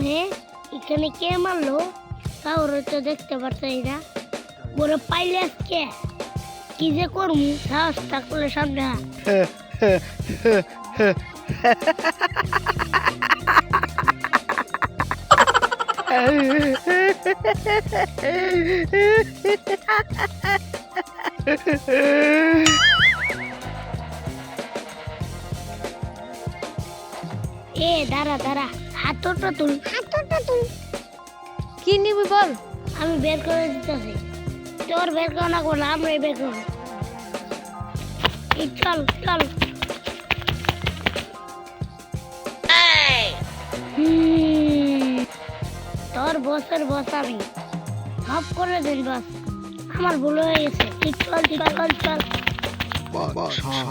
এখানে কে মারলো কাউরে তো দেখতে পারতাই না। ওরে পাইলে আজকে কি যে করব সাহস থাকলে সামনে। এ, দাঁড়া দাঁড়া। হাতটা তুল। হাতটা তুল কি নিবি বল? আমি বের করে দিতেছি। তোর বের করে না করলে আমরা বের করব। চল চল। তোর বসের বস আমি। মাফ করে দিন বস। আমার ভুল হয়ে গেছে। তুই চল চল চল বাদশাহ।